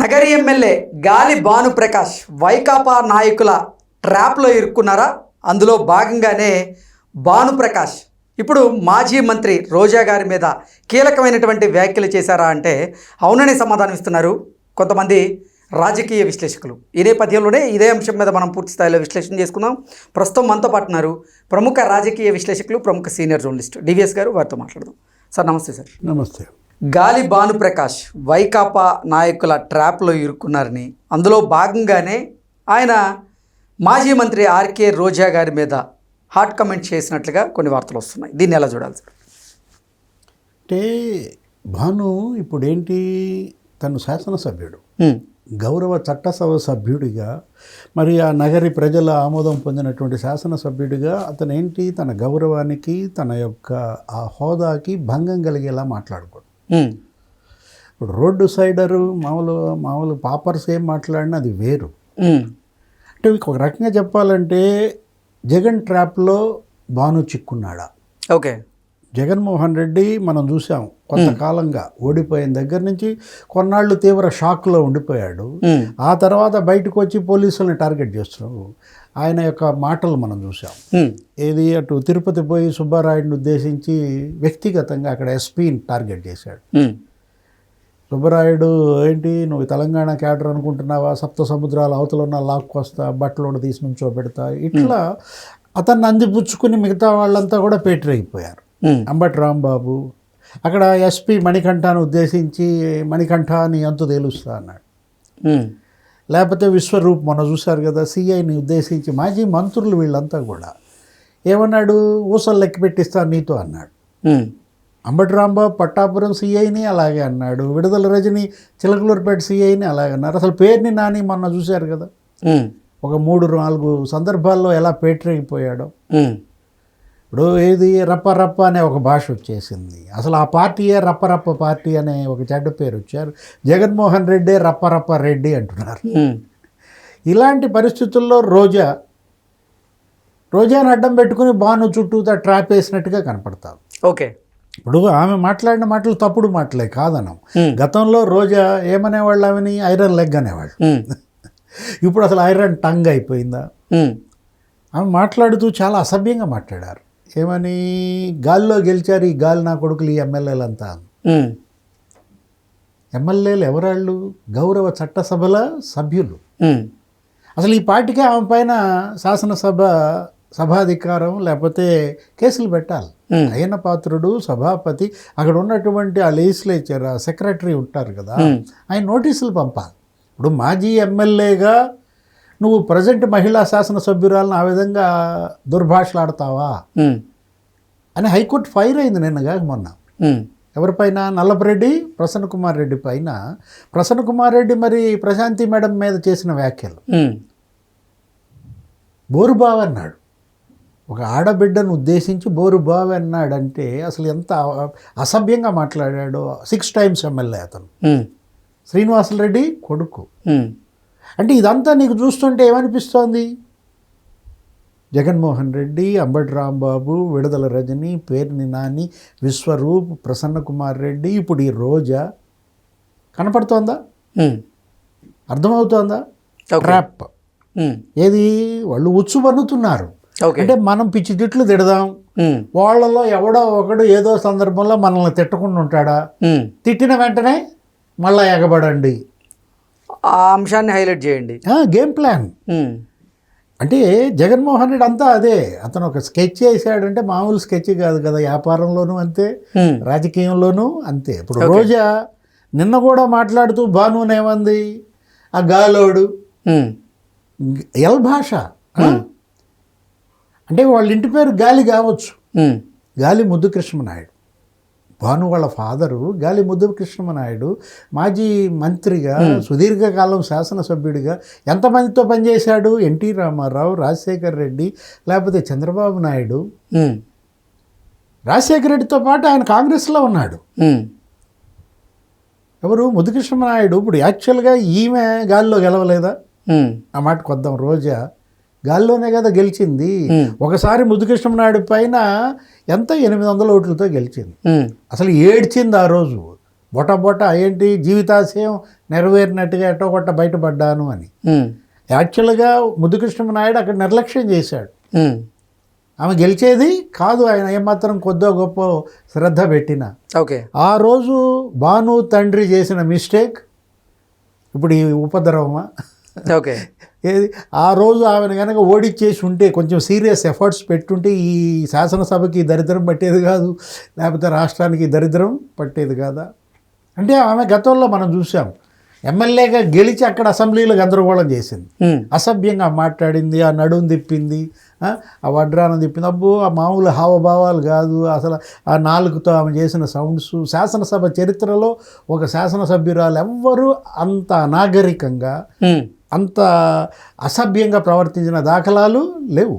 Nagari MLA గాలి భానుప్రకాష్ వైకాపా నాయకుల ట్రాప్లో ఇరుక్కున్నారా? అందులో భాగంగానే భానుప్రకాష్ ఇప్పుడు మాజీ మంత్రి రోజా గారి మీద కీలకమైనటువంటి వ్యాఖ్యలు చేశారా అంటే అవునని సమాధానం ఇస్తున్నారు కొంతమంది రాజకీయ విశ్లేషకులు. ఈ నేపథ్యంలోనే ఇదే అంశం మీద మనం పూర్తి స్థాయిలో విశ్లేషణ చేసుకుందాం. ప్రస్తుతం మనతో పాటున్నారు ప్రముఖ రాజకీయ విశ్లేషకులు ప్రముఖ సీనియర్ జర్నలిస్ట్ డివిఎస్ గారు. వారితో మాట్లాడదాం. సార్ నమస్తే సార్. నమస్తే. గాలి భానుప్రకాష్ వైకాపా నాయకుల ట్రాప్లో ఇరుక్కున్నారని అందులో భాగంగానే ఆయన మాజీ మంత్రి ఆర్కే రోజా గారి మీద హాట్ కమెంట్ చేసినట్లుగా కొన్ని వార్తలు వస్తున్నాయి. దీన్ని ఎలా చూడాలి సార్? అంటే భాను ఇప్పుడేంటి తను శాసనసభ్యుడు గౌరవ చట్టసభ సభ్యుడిగా మరి ఆ నగరి ప్రజల ఆమోదం పొందినటువంటి శాసనసభ్యుడిగా అతను ఏంటి తన గౌరవానికి తన యొక్క ఆ హోదాకి భంగం కలిగేలా మాట్లాడుకోడు ఇప్పుడు రోడ్డు సైడరు మామూలు మామూలు పాపర్స్ ఏం మాట్లాడినా అది వేరు. అంటే ఒక రకంగా చెప్పాలంటే జగన్ ట్రాప్లో భాను చిక్కున్నాడా? ఓకే. జగన్మోహన్ రెడ్డి మనం చూసాం కొంతకాలంగా ఓడిపోయిన దగ్గర నుంచి కొన్నాళ్ళు తీవ్ర షాక్లో ఉండిపోయాడు. ఆ తర్వాత బయటకు వచ్చి పోలీసుల్ని టార్గెట్ చేస్తున్నాడు ఆయన యొక్క మాటలు మనం చూసాం. ఏది అటు తిరుపతి పోయి సుబ్బారాయుడిని ఉద్దేశించి వ్యక్తిగతంగా అక్కడ ఎస్పీని టార్గెట్ చేశాడు. సుబ్బరాయుడు ఏంటి నువ్వు తెలంగాణ క్యాడర్ అనుకుంటున్నావా? సప్త సముద్రాల అవతల ఉన్న లాక్కొస్తా బట్టలోడు తీసి నుంచో పెడతా ఇట్లా అతన్ని అందిపుచ్చుకుని మిగతా వాళ్ళంతా కూడా పేటరైపోయారు. అంబటి రాంబాబు అక్కడ ఎస్పీ మణికంఠాన్ని ఉద్దేశించి మణికంఠ నీ అంతు తేలుస్తా అన్నాడు. ఉమ్, లేకపోతే విశ్వరూప్ మొన్న చూశారు కదా సిఐని ఉద్దేశించి మాజీ మంత్రులు వీళ్ళంతా కూడా ఏమన్నాడు ఊసలు లెక్క పెట్టిస్తా నీతో అన్నాడు. ఉమ్, అంబటి రాంబాబు పట్టాపురం సిఐని అలాగే అన్నాడు విడుదల రజని చిలకలూరుపేట సిఐని అలాగే అన్నారు. అసలు పేరుని నాని మొన్న చూశారు కదా. ఒక మూడు నాలుగు సందర్భాల్లో ఎలా పేటరైపోయాడో. ఉమ్, ఇప్పుడు ఏది రప్ప రప్ప అనే ఒక భాష వచ్చేసింది. అసలు ఆ పార్టీయే రప్ప రప్ప పార్టీ అనే ఒక చెడ్డ పేరు వచ్చారు. జగన్మోహన్ రెడ్డే రప్ప రప్ప రెడ్డి అంటున్నారు. ఇలాంటి పరిస్థితుల్లో రోజా రోజాను అడ్డం పెట్టుకుని బాను చుట్టూతా ట్రాప్ వేసినట్టుగా కనపడతారు. ఓకే. ఇప్పుడు ఆమె మాట్లాడిన మాటలు తప్పుడు మాటలే కాదనం. గతంలో రోజా ఏమనేవాళ్ళు ఆమెని? ఐరన్ లెగ్ అనేవాళ్ళు. ఇప్పుడు అసలు ఐరన్ టంగ్ అయిపోయిందా? ఆమె మాట్లాడుతూ చాలా అసభ్యంగా మాట్లాడారు. ఏమని? గాల్లో గెలిచారు ఈ గాలి నా కొడుకులు ఈ ఎమ్మెల్యేలంతా. ఎమ్మెల్యేలు ఎవరాళ్ళు? గౌరవ చట్టసభల సభ్యులు. అసలు ఈ పార్టీకే ఆమె పైన శాసనసభ సభాధికారం లేకపోతే కేసులు పెట్టాలి. అయ్యన్న పాత్రుడు సభాపతి అక్కడ ఉన్నటువంటి ఆ లెజిస్లేచర్ ఆ సెక్రటరీ ఉంటారు కదా ఆయన నోటీసులు పంపాలి. ఇప్పుడు మాజీ ఎమ్మెల్యేగా నువ్వు ప్రజెంట్ మహిళా శాసనసభ్యురాలను ఆ విధంగా దుర్భాషలాడతావా? అని హైకోర్టు ఫైర్ అయింది నిన్నగా మొన్న. ఎవరిపైన? నల్లపరెడ్డి ప్రసన్న కుమార్ రెడ్డి పైన. ప్రసన్న కుమార్ రెడ్డి మరి ప్రశాంతి మేడం మీద చేసిన వ్యాఖ్యలు. బోరుబావ అన్నాడు. ఒక ఆడబిడ్డను ఉద్దేశించి బోరుబావ అన్నాడంటే అసలు ఎంత అసభ్యంగా మాట్లాడాడో. సిక్స్ టైమ్స్ ఎమ్మెల్యే అతను. ఉమ్, శ్రీనివాసులరెడ్డి కొడుకు. అంటే ఇదంతా నీకు చూస్తుంటే ఏమనిపిస్తోంది? జగన్మోహన్ రెడ్డి అంబటి రాంబాబు విడుదల రజని పేర్ని నాని విశ్వరూప్ ప్రసన్న కుమార్ రెడ్డి ఇప్పుడు ఈ రోజా? కనపడుతోందా? అర్థమవుతోందా. ట్రాప్. ఏది? వాళ్ళు ఉచ్చు పన్నుతున్నారు అంటే మనం పిచ్చి తిట్లు తిడదాం. వాళ్ళలో ఎవడో ఒకడు ఏదో సందర్భంలో మనల్ని తిట్టకుండా ఉంటాడా. తిట్టిన వెంటనే మళ్ళా ఎగబడండి. ఆ అంశాన్ని హైలైట్ చేయండి. Game plan. అంటే జగన్మోహన్ రెడ్డి అంతా అదే అతను ఒక స్కెచ్ చేశాడంటే మామూలు స్కెచ్ కాదు కదా వ్యాపారంలోనూ అంతే రాజకీయంలోనూ అంతే. ఇప్పుడు రోజా నిన్న కూడా మాట్లాడుతూ బానునేమంది ఆ గాలోడు. ఎల్ భాష? అంటే వాళ్ళ ఇంటి పేరు గాలి కావచ్చు. గాలి ముద్దు కృష్ణనాయుడు భాను వాళ్ళ ఫాదరు గాలి ముద్దు కృష్ణమనాయుడు మాజీ మంత్రిగా సుదీర్ఘకాలం శాసనసభ్యుడిగా ఎంతమందితో పనిచేశాడు? ఎన్టీ రామారావు రాజశేఖర్ రెడ్డి లేకపోతే చంద్రబాబు నాయుడు? రాజశేఖర రెడ్డితో పాటు ఆయన కాంగ్రెస్లో ఉన్నాడు. ఎవరు? ముద్దుకృష్ణమనాయుడు ఇప్పుడు యాక్చువల్గా ఈమె గాలిలో గెలవలేదా? ఆ మాట కొద్దాం. రోజా గాల్లోనే కదా గెలిచింది. ఒకసారి ముద్దుకృష్ణమనాయుడు పైన ఎంత ఎనిమిది వందల ఓట్లతో గెలిచింది. అసలు ఏడ్చింది ఆ రోజు. బొట బొట ఏంటి జీవితాశయం నెరవేరినట్టుగా ఎట్టో కొట్ట బయటపడ్డాను అని. యాక్చువల్గా ముద్దుకృష్ణ నాయుడు అక్కడ నిర్లక్ష్యం చేశాడు. ఆమె గెలిచేది కాదు ఆయన ఏమాత్రం కొద్దో గొప్ప శ్రద్ధ పెట్టిన. ఓకే. ఆ రోజు భాను తండ్రి చేసిన మిస్టేక్. ఇప్పుడు ఈ ఉపద్రవమా? ఓకే. ఏది? ఆ రోజు ఆమెను కనుక ఓడిచ్చేసి ఉంటే కొంచెం సీరియస్ ఎఫర్ట్స్ పెట్టుంటే ఈ శాసనసభకి దరిద్రం పట్టేది కాదు లేకపోతే రాష్ట్రానికి దరిద్రం పట్టేది కాదా? అంటే ఆమె గతంలో మనం చూసాం ఎమ్మెల్యేగా గెలిచి అక్కడ అసెంబ్లీలో గందరగోళం చేసింది. అసభ్యంగా మాట్లాడింది ఆ నడుము తిప్పింది ఆ, వడ్రానం తిప్పింది. అబ్బో ఆ మామూలు హావభావాలు కాదు అసలు ఆ నాలుగుతో ఆమె చేసిన సౌండ్స్. శాసనసభ చరిత్రలో ఒక శాసనసభ్యురాలు ఎవ్వరూ అంత అనాగరికంగా అంత అసభ్యంగా ప్రవర్తించిన దాఖలాలు లేవు.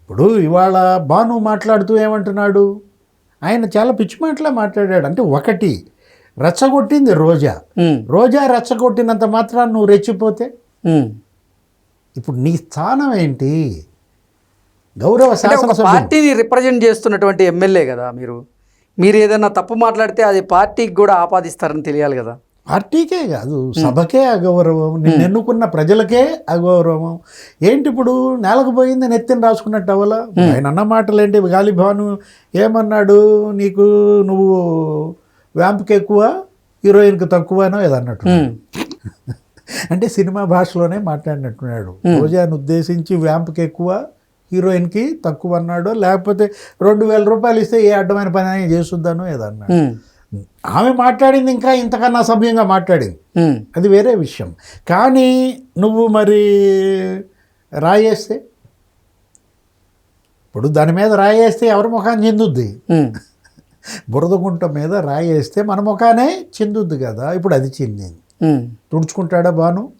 ఇప్పుడు ఇవాళ భాను మాట్లాడుతూ ఏమంటున్నాడు? ఆయన చాలా పిచ్చి మాటలే మాట్లాడాడు. అంటే ఒకటి రెచ్చగొట్టింది రోజా. రోజా రెచ్చగొట్టినంత మాత్రాన్ని నువ్వు రెచ్చిపోతే. ఇప్పుడు నీ స్థానం ఏంటి? గౌరవ శాసనసభ్యులు పార్టీని రిప్రజెంట్ చేస్తున్నటువంటి ఎమ్మెల్యే కదా మీరు. మీరు ఏదైనా తప్పు మాట్లాడితే అది పార్టీకి కూడా ఆపాదిస్తారని తెలియాలి కదా. పార్టీకే కాదు సభకే అగౌరవం నిన్ను ఎన్నుకున్న ప్రజలకే అగౌరవం. ఏంటి ఇప్పుడు నేలకు పోయింది నెత్తిని రాసుకున్నట్టు అవలా? ఆయన అన్న మాటలు ఏంటి గాలిభాను ఏమన్నాడు? నీకు నువ్వు వ్యాంప్కి ఎక్కువ హీరోయిన్కి తక్కువనో ఏదన్నట్టు. ఉమ్, అంటే సినిమా భాషలోనే మాట్లాడినట్టున్నాడు. రోజాను ఉద్దేశించి వ్యాంప్కి ఎక్కువ హీరోయిన్కి తక్కువ అన్నాడు లేకపోతే రెండు వేల రూపాయలు ఇస్తే ఏ అడ్డమైన పని అయినా చేస్తుందానో ఏదన్నాడు ఆమె మాట్లాడింది ఇంకా ఇంతకన్నా సభ్యంగా మాట్లాడింది. అది వేరే విషయం. కానీ నువ్వు మరి రాయేస్తే? ఇప్పుడు దాని మీద రాయేస్తే ఎవరి ముఖాన్ని చెందుద్ది? బురదగుంట మీద రాయేస్తే మన ముఖానే చెందుద్ది కదా. ఇప్పుడు అది చెందింది. తుడుచుకుంటాడా బాను?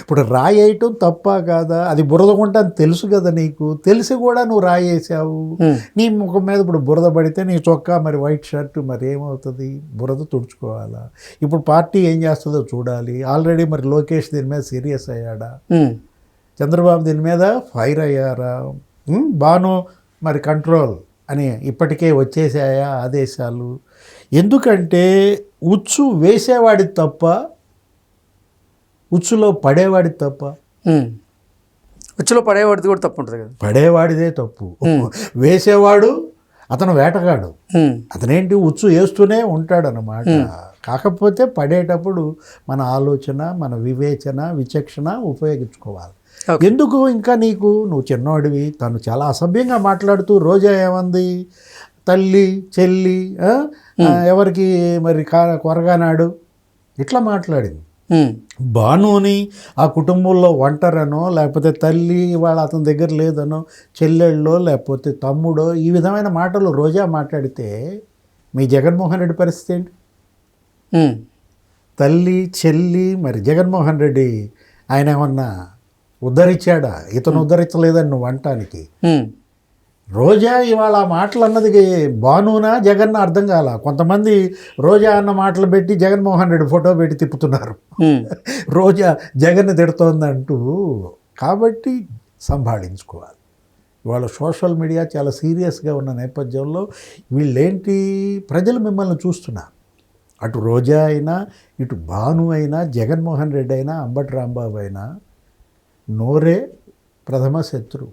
ఇప్పుడు రాయేయటం తప్ప కాదా? అది బురదగుంట అని తెలుసు కదా నీకు? తెలిసి కూడా నువ్వు రాయేసావు. నీ ముఖం మీద ఇప్పుడు బురద పడితే నీ చొక్కా మరి వైట్ షర్ట్ మరి ఏమవుతుంది? బురద తుడుచుకోవాలా? ఇప్పుడు పార్టీ ఏం చేస్తుందో చూడాలి. ఆల్రెడీ మరి లోకేష్ దీని మీద సీరియస్ అయ్యాడా? చంద్రబాబు దీని మీద ఫైర్ అయ్యారా? బాను మరి కంట్రోల్ అని ఇప్పటికే వచ్చేసాయా ఆదేశాలు? ఎందుకంటే ఉచ్చు వేసేవాడి తప్ప ఉచ్చులో పడేవాడి తప్ప. ఉచ్చులో పడేవాడిది కూడా తప్పు ఉంటుంది కదా. పడేవాడిదే తప్పు. వేసేవాడు అతను వేటగాడు. అతనేంటి? ఉచ్చు వేస్తూనే ఉంటాడనమాట కాకపోతే పడేటప్పుడు మన ఆలోచన మన వివేచన విచక్షణ ఉపయోగించుకోవాలి. ఎందుకు ఇంకా నీకు? నువ్వు చిన్నవాడివి తను చాలా అసభ్యంగా మాట్లాడుతూ రోజా ఏమంది? తల్లి చెల్లి ఎవరికి మరి కా కొరగానాడు? ఇట్లా మాట్లాడింది. భానుని ఆ కుటుంబంలో ఒంటరనో లేకపోతే తల్లి వాళ్ళ అతని దగ్గర లేదనో చెల్లెళ్ళో లేకపోతే తమ్ముడో ఈ విధమైన మాటలు రోజా మాట్లాడితే మీ జగన్మోహన్ రెడ్డి పరిస్థితి ఏంటి? తల్లి చెల్లి మరి జగన్మోహన్ రెడ్డి ఆయన ఏమన్నా ఉద్ధరించాడా? ఇతను ఉద్ధరించలేదని నువ్వు అంటానికి. రోజా ఇవాళ ఆ మాటలు అన్నది బానునా జగన్ అర్థం కాల? కొంతమంది రోజా అన్న మాటలు పెట్టి జగన్మోహన్ రెడ్డి ఫోటో పెట్టి తిప్పుతున్నారు. రోజా జగన్ తిడుతోందంటూ కాబట్టి సంభాళించుకోవాలి. ఇవాళ సోషల్ మీడియా చాలా సీరియస్గా ఉన్న నేపథ్యంలో వీళ్ళేంటి? ప్రజలు మిమ్మల్ని చూస్తున్నారు అటు రోజా అయినా ఇటు భాను అయినా జగన్మోహన్ రెడ్డి అయినా అంబటి రాంబాబు అయినా నోరే ప్రథమ శత్రువు.